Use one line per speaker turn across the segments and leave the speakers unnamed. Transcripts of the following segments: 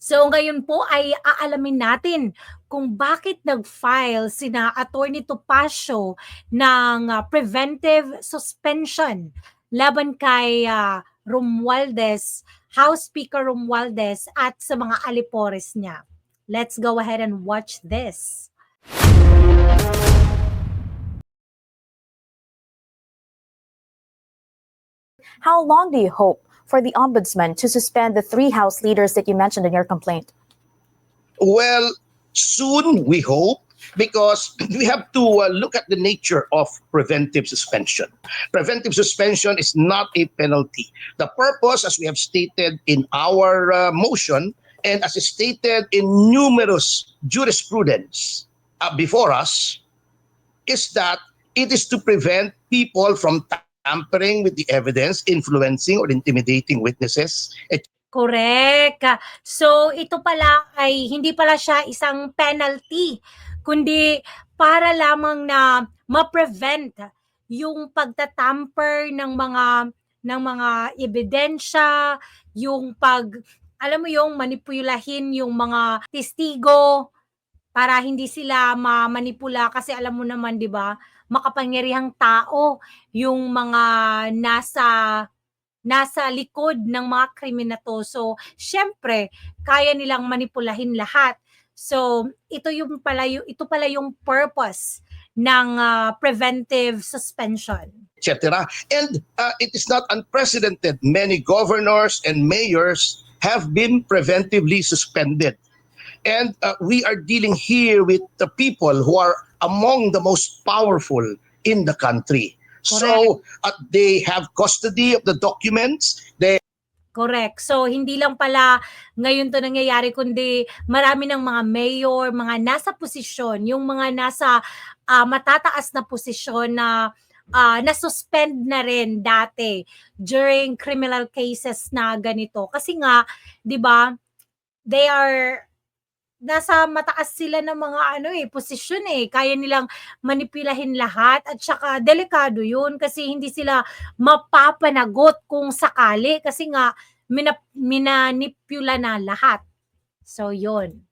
So ngayon po ay aalamin natin kung bakit nag-file sina Attorney Topacio ng ah, preventive suspension laban kay ah, Romualdez, House Speaker Romualdez at sa mga alipores niya. Let's go ahead and watch this.
How long do you hope for the ombudsman to suspend the three House leaders that you mentioned in your complaint?
Well, soon we hope because we have to uh, look at the nature of preventive suspension. Preventive suspension is not a penalty. The purpose, as we have stated in our uh, motion, and as stated in numerous jurisprudence uh, before us, is that it is to prevent people from tampering with the evidence, influencing or intimidating witnesses,
Correct. So ito pala ay hindi pala siya isang penalty, kundi para lamang na ma-prevent yung pagtatamper ng mga ng mga ebidensya, yung pag alam mo yung manipulahin yung mga testigo para hindi sila mamanipula kasi alam mo naman 'di ba, makapangyarihang tao yung mga nasa nasa likod ng mga krimen na to. So, syempre, kaya nilang manipulahin lahat. So, ito yung pala yung, ito pala yung purpose ng ah, preventive suspension.
etc. And uh, it is not unprecedented. Many governors and mayors have been preventively suspended. And uh, we are dealing here with the people who are among the most powerful in the country. So uh, they have custody of the documents. They
Correct. So, hindi lang pala ngayon to nangyayari, kundi marami ng mga mayor, mga nasa posisyon, yung mga nasa ah, matataas na posisyon na ah, na-suspend na rin dati during criminal cases na ganito. Kasi nga, di ba, they are nasa mataas sila ng mga ano eh, posisyon eh. Kaya nilang manipulahin lahat at saka delikado yun kasi hindi sila mapapanagot kung sakali kasi nga minap, minanipula na lahat. So yun.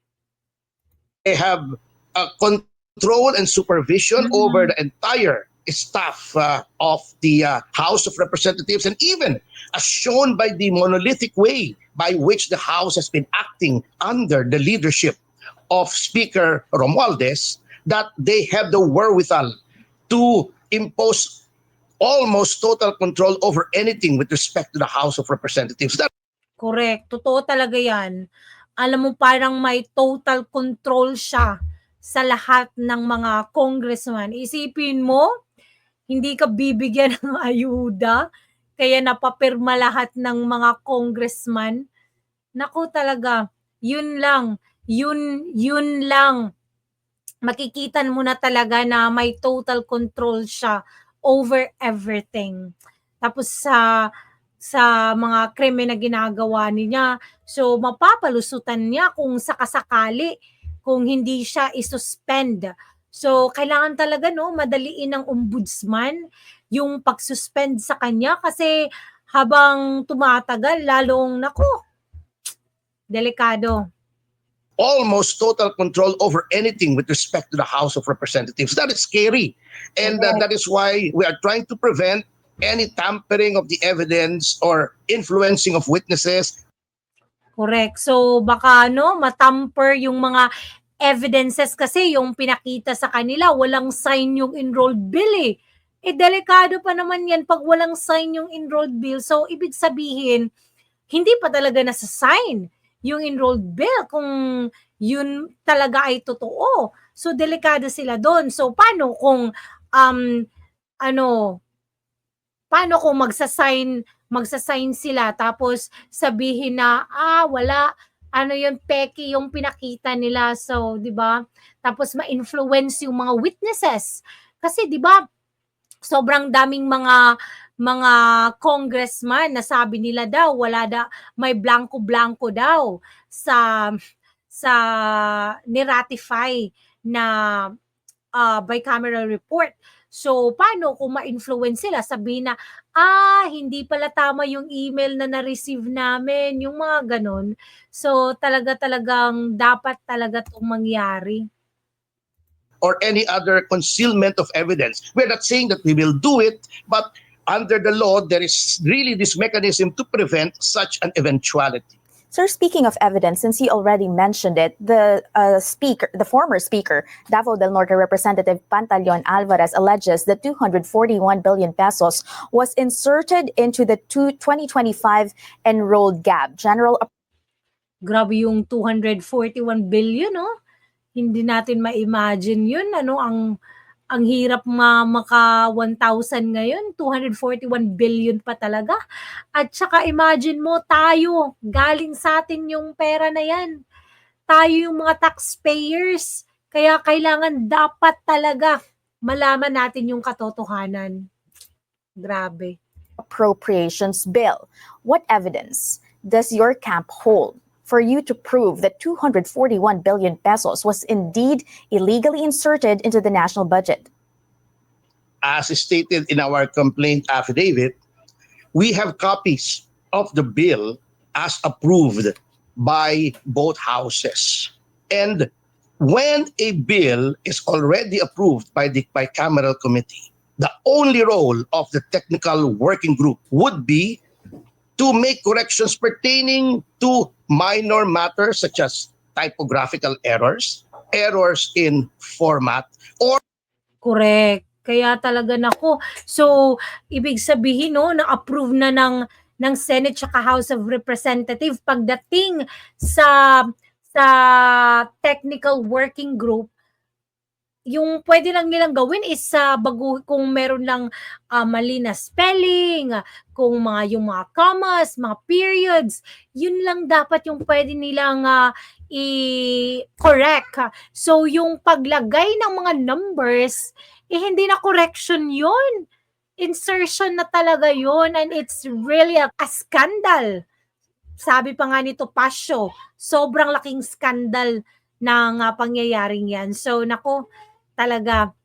they have uh, control and supervision
Mhm.
over the entire staff uh, of the uh, House of Representatives, and even as shown by the monolithic way by which the House has been acting under the leadership of Speaker Romualdez, that they have the wherewithal to impose almost total control over anything with respect to the House of Representatives. That
Correct. Totoo talaga yan. Alam mo, parang may total control siya sa lahat ng mga congressman. Isipin mo, hindi ka bibigyan ng ayuda, kaya napapirma lahat ng mga congressman. Naku talaga, yun lang, yun, yun lang. Makikita mo na talaga na may total control siya over everything. Tapos sa sa mga krimen na ginagawa niya. So, mapapalusutan niya kung sakasakali kung hindi siya isuspend. So, kailangan talaga no, madaliin ng ombudsman yung pag-suspend sa kanya kasi habang tumatagal, lalong, nako, delikado.
almost total control over anything with respect to the House of Representatives. That is scary. And uh, that is why we are trying to prevent any tampering of the evidence or influencing of witnesses.
Correct. So baka no matamper yung mga evidences kasi yung pinakita sa kanila walang sign yung enrolled bill eh. Eh delikado pa naman yan pag walang sign yung enrolled bill. So ibig sabihin hindi pa talaga nasa sign yung enrolled bill kung yun talaga ay totoo. So delikado sila doon. So paano kung um ano paano kung magsa-sign magsa-sign sila tapos sabihin na ah wala ano yun peki yung pinakita nila so 'di ba tapos ma-influence yung mga witnesses kasi 'di ba sobrang daming mga mga congressman na sabi nila daw wala da may blanco-blanco daw sa sa niratify na ah, bicameral report So, paano kung ma-influence sila? Sabihin na, ah, hindi pala tama yung email na na-receive namin, yung mga ganon. So, talaga talagang dapat talaga itong mangyari.
Or any other concealment of evidence. We're not saying that we will do it, but under the law, there is really this mechanism to prevent such an eventuality.
Sir, speaking of evidence, since you already mentioned it, the uh, speaker, the former speaker, Davao del Norte Representative Pantaleon Alvarez alleges that 241 billion pesos was inserted into the two- 2025 enrolled gap. General
Grabe yung 241 billion, no? Hindi natin ma-imagine yun. Ano, ang ang hirap ma maka 1,000 ngayon, 241 billion pa talaga. At saka imagine mo, tayo, galing sa atin yung pera na yan. Tayo yung mga taxpayers. Kaya kailangan dapat talaga malaman natin yung katotohanan. Grabe.
appropriations bill. What evidence does your camp hold for you to prove that 241 billion pesos was indeed illegally inserted into the national budget?
As stated in our complaint affidavit, we have copies of the bill as approved by both houses. And when a bill is already approved by the bicameral committee, the only role of the technical working group would be to make corrections pertaining to minor matters such as typographical errors, errors in format, or
Correct. Kaya talaga nako. So, ibig sabihin no, na-approve na ng ng Senate at House of Representatives pagdating sa sa technical working group yung pwede lang nilang gawin is sa bago kung meron lang ah, mali na spelling, kung mga yung mga commas, mga periods, yun lang dapat yung pwede nilang ah, i-correct. So yung paglagay ng mga numbers, eh hindi na correction yun. Insertion na talaga yun and it's really a, a scandal. Sabi pa nga nito Pasyo, sobrang laking scandal ng ah, pangyayaring yan. So nako, talaga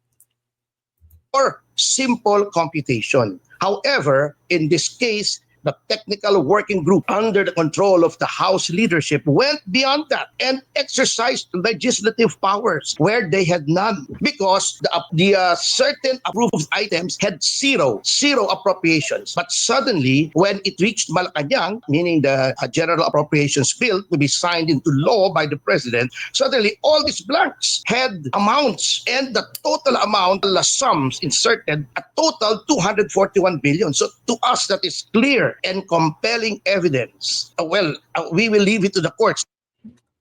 or simple computation. However, in this case, the technical working group under the control of the House leadership went beyond that and exercised legislative powers where they had none because the, the uh, certain approved items had zero, zero appropriations. But suddenly, when it reached Malacanang, meaning the uh, General Appropriations Bill to be signed into law by the President, suddenly all these blanks had amounts and the total amount, the sums inserted, a total 241 billion. So to us, that is clear and compelling evidence. Uh, well, uh, we will leave it to the courts.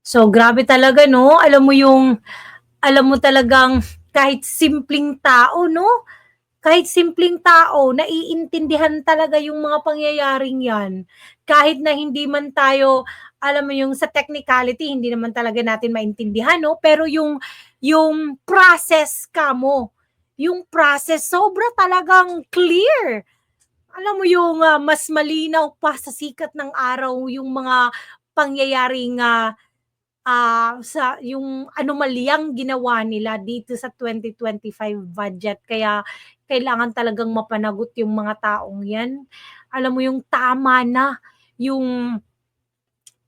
So grabe talaga no. Alam mo yung alam mo talagang kahit simpleng tao no. Kahit simpleng tao, naiintindihan talaga yung mga pangyayaring yan. Kahit na hindi man tayo, alam mo yung sa technicality, hindi naman talaga natin maintindihan, no? Pero yung, yung process ka mo, yung process, sobra talagang clear. Alam mo yung ah, mas malinaw pa sa sikat ng araw yung mga pangyayaring ah, ah, sa yung anomalyang ginawa nila dito sa 2025 budget. Kaya kailangan talagang mapanagot yung mga taong yan. Alam mo yung tama na yung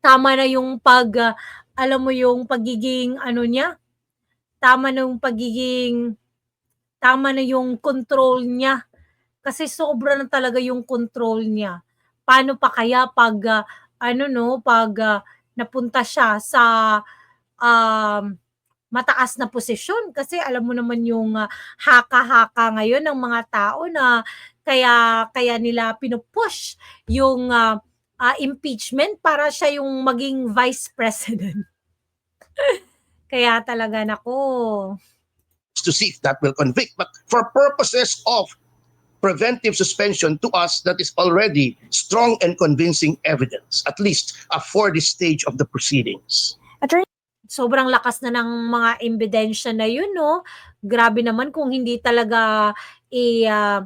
tama na yung pag ah, alam mo yung pagiging ano niya tama na yung pagiging tama na yung control niya kasi sobra na talaga yung control niya. Paano pa kaya pag ah, ano no, pag ah, napunta siya sa um, mataas na posisyon kasi alam mo naman yung ah, haka-haka ngayon ng mga tao na kaya kaya nila pinupush yung ah, ah, impeachment para siya yung maging vice president. kaya talaga nako.
to see if that will convict. But for purposes of preventive suspension, to us, that is already strong and convincing evidence, at least uh, for this stage of the proceedings.
Attorney
sobrang lakas na ng mga ebidensya na yun, no? Grabe naman kung hindi talaga i, ah,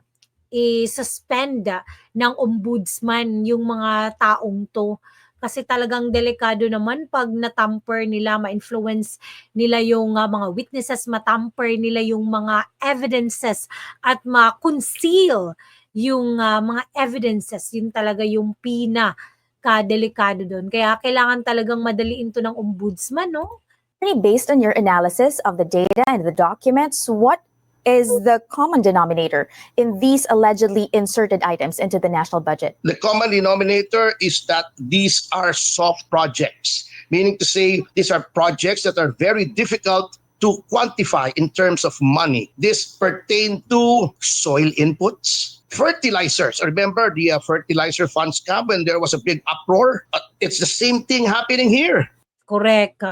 i-suspend ng ombudsman yung mga taong to. Kasi talagang delikado naman pag natamper nila, ma-influence nila yung ah, mga witnesses, matamper nila yung mga evidences at ma-conceal yung ah, mga evidences. Yun talaga yung pina ka-delikado doon. Kaya kailangan talagang madaliin to ng ombudsman, no?
Based on your analysis of the data and the documents, what is the common denominator in these allegedly inserted items into the national budget?
The common denominator is that these are soft projects, meaning to say these are projects that are very difficult to quantify in terms of money. This pertain to soil inputs, fertilizers. Remember the uh, fertilizer funds scam when there was a big uproar? Uh, it's the same thing happening here.
Correct.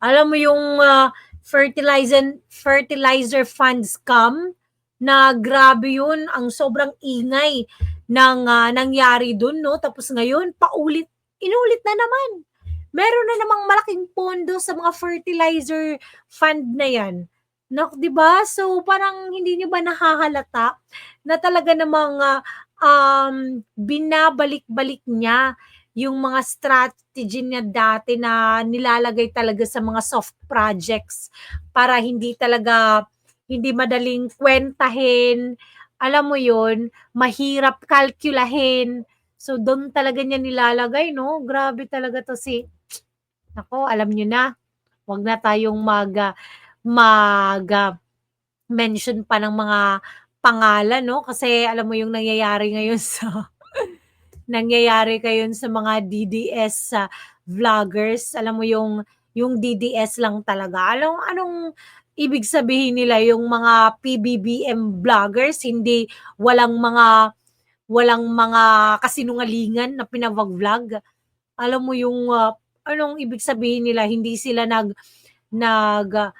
Alam mo yung ah, fertilizer fertilizer fund scam na grabe yun, ang sobrang ingay ng ah, nangyari dun, no? Tapos ngayon, paulit, inulit na naman. Meron na namang malaking pondo sa mga fertilizer fund na yan. No, 'di ba? So parang hindi niyo ba nahahalata na talaga namang ah, um binabalik-balik niya yung mga strategy niya dati na nilalagay talaga sa mga soft projects para hindi talaga hindi madaling kwentahin. Alam mo yon mahirap kalkulahin. So, doon talaga niya nilalagay, no? Grabe talaga to si... Nako, alam niyo na. Huwag na tayong mag, mag mention pa ng mga pangalan, no? Kasi alam mo yung nangyayari ngayon sa nangyayari kayon sa mga DDS sa vloggers. Alam mo yung yung DDS lang talaga. Alam anong ibig sabihin nila yung mga PBBM vloggers, hindi walang mga walang mga kasinungalingan na pinavlog. Alam mo yung ah, anong ibig sabihin nila, hindi sila nag nag ah,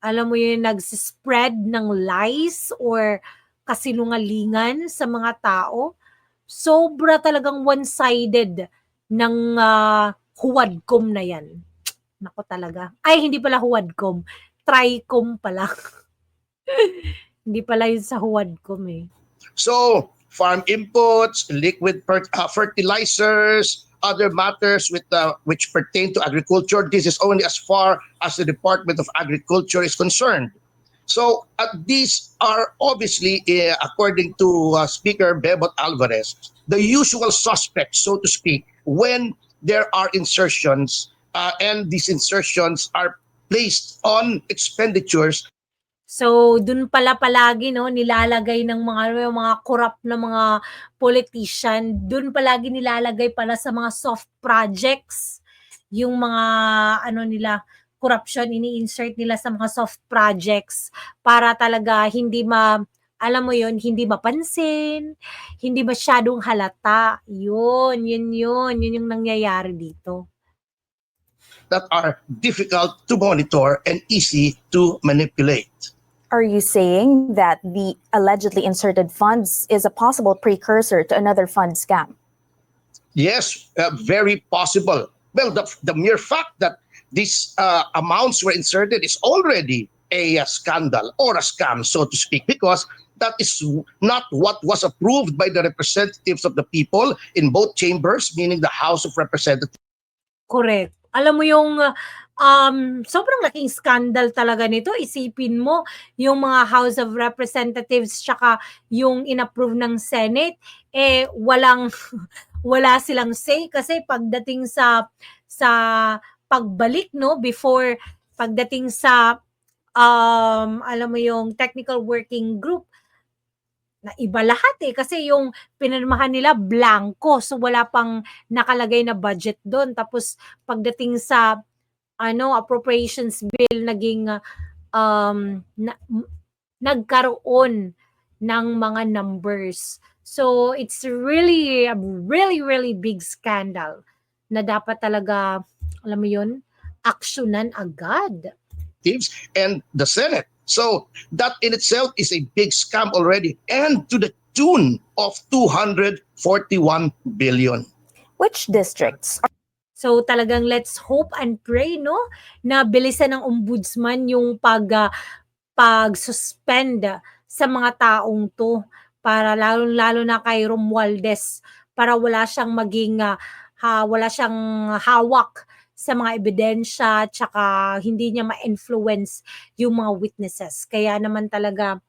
alam mo yung nag-spread ng lies or kasinungalingan sa mga tao sobra talagang one-sided ng ah, huwadcom na yan. Nako talaga. Ay, hindi pala huwadcom. Tricom pala. hindi pala yun sa huwadcom eh.
So, farm inputs, liquid uh, fertilizers, other matters with uh, which pertain to agriculture. This is only as far as the Department of Agriculture is concerned. So, uh, these are obviously, uh, according to uh, Speaker Bebot Alvarez, the usual suspects, so to speak, when there are insertions uh, and these insertions are placed on expenditures.
So, dun pala palagi, no, nilalagay ng mga, yung mga corrupt na mga politician, dun palagi nilalagay pala sa mga soft projects, yung mga, ano nila, corruption, ini-insert nila sa mga soft projects para talaga hindi ma, alam mo yun, hindi mapansin, hindi masyadong halata. Yun, yun, yun, yun yung nangyayari dito.
that are difficult to monitor and easy to manipulate.
Are you saying that the allegedly inserted funds is a possible precursor to another fund scam?
Yes, uh, very possible. Well, the, the mere fact that these uh, amounts were inserted is already a, uh, scandal or a scam, so to speak, because that is not what was approved by the representatives of the people in both chambers, meaning the House of Representatives
Correct. Alam mo yung um, sobrang laking scandal talaga nito. Isipin mo yung mga House of Representatives tsaka yung inapprove ng Senate eh walang wala silang say kasi pagdating sa sa pagbalik no before pagdating sa um alam mo yung technical working group na iba lahat eh. Kasi yung pinirmahan nila blanco. So wala pang nakalagay na budget doon. Tapos pagdating sa ano appropriations bill naging um na, nagkaroon ng mga numbers. So it's really a really really big scandal na dapat talaga alam mo yun aksyonan agad
and the Senate. So that in itself is a big scam already, and to the tune of 241 billion.
Which districts
So talagang let's hope and pray no na bilisan ng ombudsman yung pag ah, pag-suspend sa mga taong to para lalo lalo na kay Romualdez para wala siyang maging ah, ha, wala siyang hawak sa mga ebidensya tsaka hindi niya ma-influence yung mga witnesses. Kaya naman talaga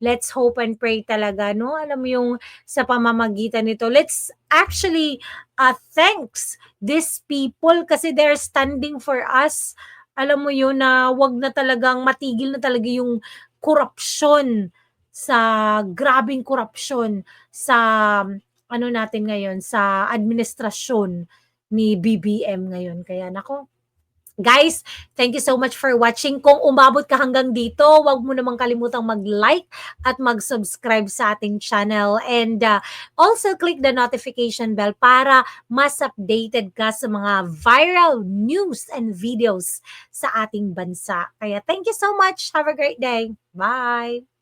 let's hope and pray talaga no? Alam mo yung sa pamamagitan nito. Let's actually uh, thanks these people kasi they're standing for us. Alam mo yun na wag na talagang matigil na talaga yung korupsyon sa grabing korupsyon sa ano natin ngayon sa administrasyon ni BBM ngayon kaya nako Guys, thank you so much for watching. Kung umabot ka hanggang dito, huwag mo namang kalimutang mag-like at mag-subscribe sa ating channel. And uh, also click the notification bell para mas updated ka sa mga viral news and videos sa ating bansa. Kaya thank you so much. Have a great day. Bye!